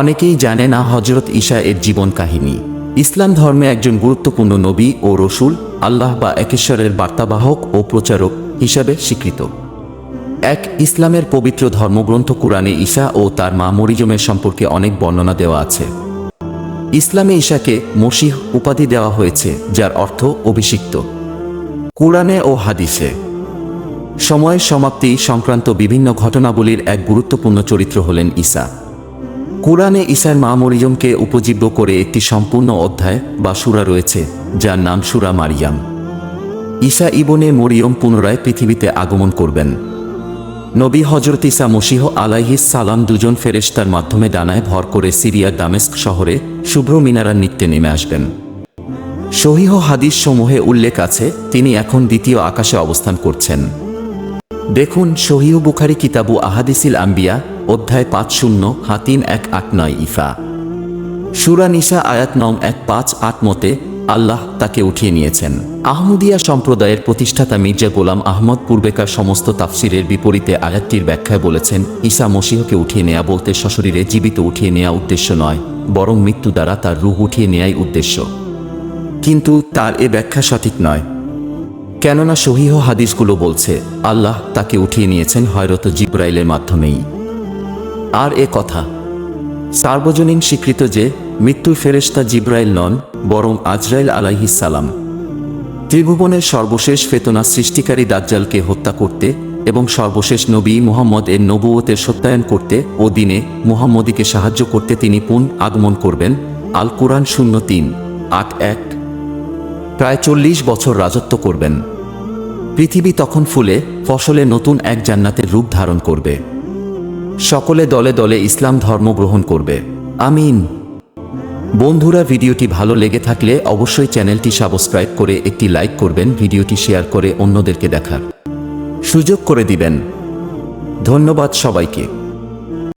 অনেকেই জানে না হজরত ঈশা এর জীবন কাহিনী। ইসলাম ধর্মে একজন গুরুত্বপূর্ণ নবী ও রসুল আল্লাহ বা একেশ্বরের বার্তাবাহক ও প্রচারক হিসাবে স্বীকৃত। এক ইসলামের পবিত্র ধর্মগ্রন্থ কুরআনে ঈশা ও তার মা মরিজমের সম্পর্কে অনেক বর্ণনা দেওয়া আছে। ইসলামে ঈশাকে মসিহ উপাধি দেওয়া হয়েছে, যার অর্থ অভিষিক্ত। কুরআনে ও হাদিসে সময়ের সমাপ্তি সংক্রান্ত বিভিন্ন ঘটনাবলীর এক গুরুত্বপূর্ণ চরিত্র হলেন ঈসা। কুরআনে ঈসার মা মরিয়মকে উপজীব্য করে একটি সম্পূর্ণ অধ্যায় বা সুরা রয়েছে, যার নাম সুরা মারিয়াম। ঈসা ইবনে মরিয়ম পুনরায় পৃথিবীতে আগমন করবেন। নবী হজরত ইসা মসিহ আলাইহিস সালাম দুজন ফেরেশতার মাধ্যমে ডানায় ভর করে সিরিয়ার দামেস্ক শহরে শুভ্র মিনারার নিত্যে নেমে আসবেন। সহিহ হাদিস সমূহে উল্লেখ আছে, তিনি এখন দ্বিতীয় আকাশে অবস্থান করছেন। দেখুন সহিহ বুখারি কিতাবু আহাদিসিল আম্বিয়া অধ্যায় পাঁচ শূন্য হাতিন এক আট নয় ইফা। সুরা নিসা আয়াত নং এক পাঁচ আট মতে আল্লাহ তাকে উঠিয়ে নিয়েছেন। আহমদিয়া সম্প্রদায়ের প্রতিষ্ঠাতা মির্জা গোলাম আহমদ পূর্বেকার সমস্ত তাফসিরের বিপরীতে আয়াতটির ব্যাখ্যায় বলেছেন, ঈসা মসিহকে উঠিয়ে নেয়া বলতে সশরীরে জীবিত উঠিয়ে নেয়া উদ্দেশ্য নয়, বরং মৃত্যু দ্বারা তার রূহ উঠিয়ে নেয়াই উদ্দেশ্য। কিন্তু তার এ ব্যাখ্যা সঠিক নয়। কেননা সহিহ হাদিসগুলো বলছে, আল্লাহ তাকে উঠিয়ে নিয়েছেন হয়রত জিব্রাইলের মাধ্যমেই। আর এ কথা। সার্বজনীন স্বীকৃত যে, মৃত্যুর ফেরেশতা জিব্রাইল নন, বরং আজরাইল আলাইহিস সালাম। ত্রিভুবনের সর্বশেষ ফেতনা সৃষ্টিকারী দাজ্জালকে হত্যা করতে এবং সর্বশেষ নবী মুহাম্মদ এর নবুয়তের সত্যায়ন করতে ও দিনে মুহাম্মদীকে সাহায্য করতে তিনি পুন আগমন করবেন, আল কোরআন শূন্য তিন, আট এক। প্রায় চল্লিশ বছর রাজত্ব করবেন। পৃথিবী তখন ফুলে, ফসলে নতুন এক জান্নাতের রূপ ধারণ করবে। সকলে দলে দলে ইসলাম ধর্ম গ্রহণ করবে। আমিন। বন্ধুরা, ভিডিওটি ভালো লেগে থাকলে অবশ্যই চ্যানেলটি সাবস্ক্রাইব করে একটি লাইক করবেন, ভিডিওটি শেয়ার করে অন্যদেরকে দেখার সুযোগ করে দিবেন। ধন্যবাদ সবাইকে।